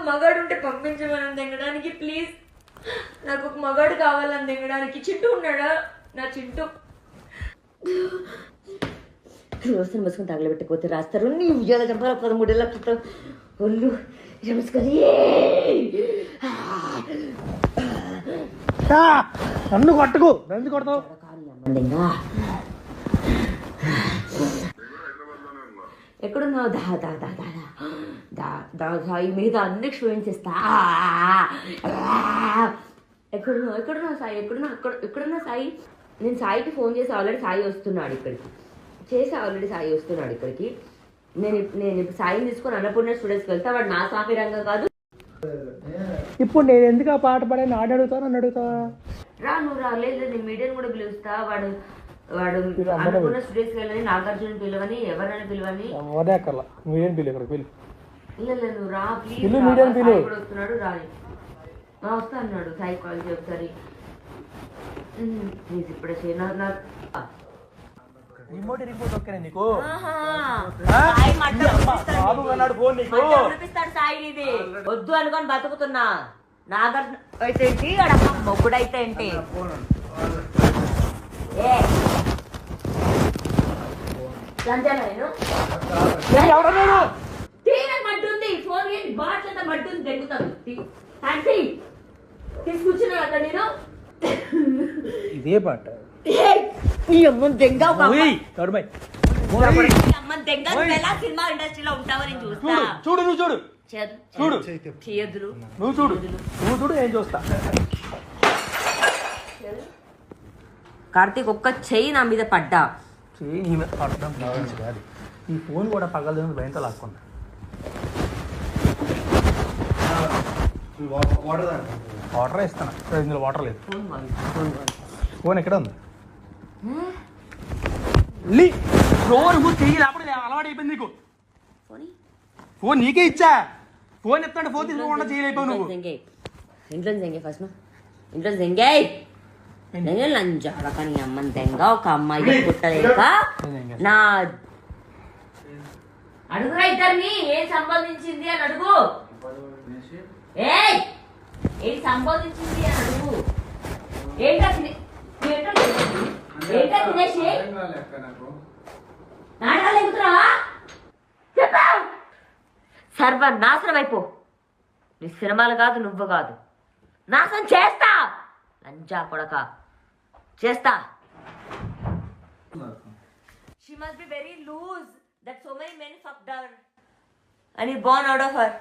ఒక మగాడు ఉంటే పంపించమని తెగడానికి ప్లీజ్ నాకు ఒక మగాడు కావాలని తెగడానికి చింటూ ఉన్నాడా? నా చింటూ. రోజున మూసుకొని తగలబెట్టకపోతే రాస్తారు? నీ ఉయ్యాల చంపాల పదమూడేళ్ళ క్రితం. ఒళ్ళు నమస్కారం నన్ను కొట్టకు. నన్ను కొడతావు. ఎక్కడున్నావు? దా దా దా దా. దా. దా దా సాయి మీద అన్ని క్షమించేస్తా. ఎక్కడున్నావు ఎక్కడున్నావు సాయి ఎక్కడున్నావు ఎక్కడ ఎక్కడున్నావు సాయి? నేను సాయికి ఫోన్ చేసి ఆల్రెడీ సాయి వస్తున్నాడు ఇక్కడికి. చేసి ఆల్రెడీ సాయి వస్తున్నాడు ఇక్కడికి. నేను నేను ఇప్పుడు సాయిని తీసుకొని అన్నపూర్ణ స్టూడెంట్స్కి వెళ్తా వాడు నా సామి రంగం కాదు. ఇప్పుడు నేను ఎందుకు ఆ పాట పాడాను? ఆడ అడుగుతాను నన్ను అడుగుతావా? రా నువ్వు రా లేదు నేను మీడియాని కూడా పిలుస్తా. వాడు వాడు అన్నపూర్ణ స్టూడెంట్స్కి వెళ్ళని నాగార్జున పిలవని ఎవరైనా పిలవని ఇక్కడ పిల్లు వస్తున్నాడు ఇప్పుడే నాకు. రిమోట్ ఓకే నీకు. సాయి ఇది వద్దు అనుకొని బతుకుతున్నా. నాగార్జున అయితే ఏంటి? అడమ్మ మొగ్గుడైతే ఏంటి? నేను? ఫోన్ ఏంటి బాట్ అంతా మడ్డుంది దెంగుతాను తాంటి తీసుకొచ్చిన అక్కడ నేను. ఇదే పాట ఈ అమ్మ దెంగ అమ్మ. ఎలా సినిమా ఇండస్ట్రీలో ఉంటావని చూస్తా. చూడు నువ్వు చూడు. చూడు. చేయదులు నువ్వు చూడు. నువ్వు చూడు నేను చూస్తా. కార్తీక్ ఒక్క చెయ్యి నా మీద పడ్డా. చెయ్యి నీ మీద పడడం ఈ ఫోన్ కూడా పగలదు భయంతో లాక్కుంటా. వాటర్ ఇస్తాను ఇందులో వాటర్ లేదు. ఫోన్ ఎక్కడ ఉంది. చెయ్యి లేకపోతే అలవాటు అయిపోయింది నీకు. ఫోన్ ఇ- ఫోన్ నీకే ఇచ్చా. ఫోన్ ఎత్తాడు ఫోన్ తీసుకోకుండా చేయలేకపోయావు నువ్వు. జంగే ఇంట్లో జంగే ఫస్ట్ ఇంట్లో జంగే నేను లంజాడ కానీ అమ్మని దెంగ ఒక అమ్మాయి పుట్టలేక నా అడుగురా ఇద్దరిని ఏం సంబంధించింది అని అడుగు. ఏయ్! ఏం సంబోధించింది అని అడుగు ఏంటో తినే ఏంటో తినేసి? ఏంటో తినేసి? నాటకాలు ఎక్కుతున్నావా చెప్పావు సర్వనాశనం అయిపో. నీ సినిమాలు కాదు నువ్వు కాదు. నాశనం చేస్తా! లంజా కొడక. చేస్తా. She must be very loose that so many men fucked her and he born out of her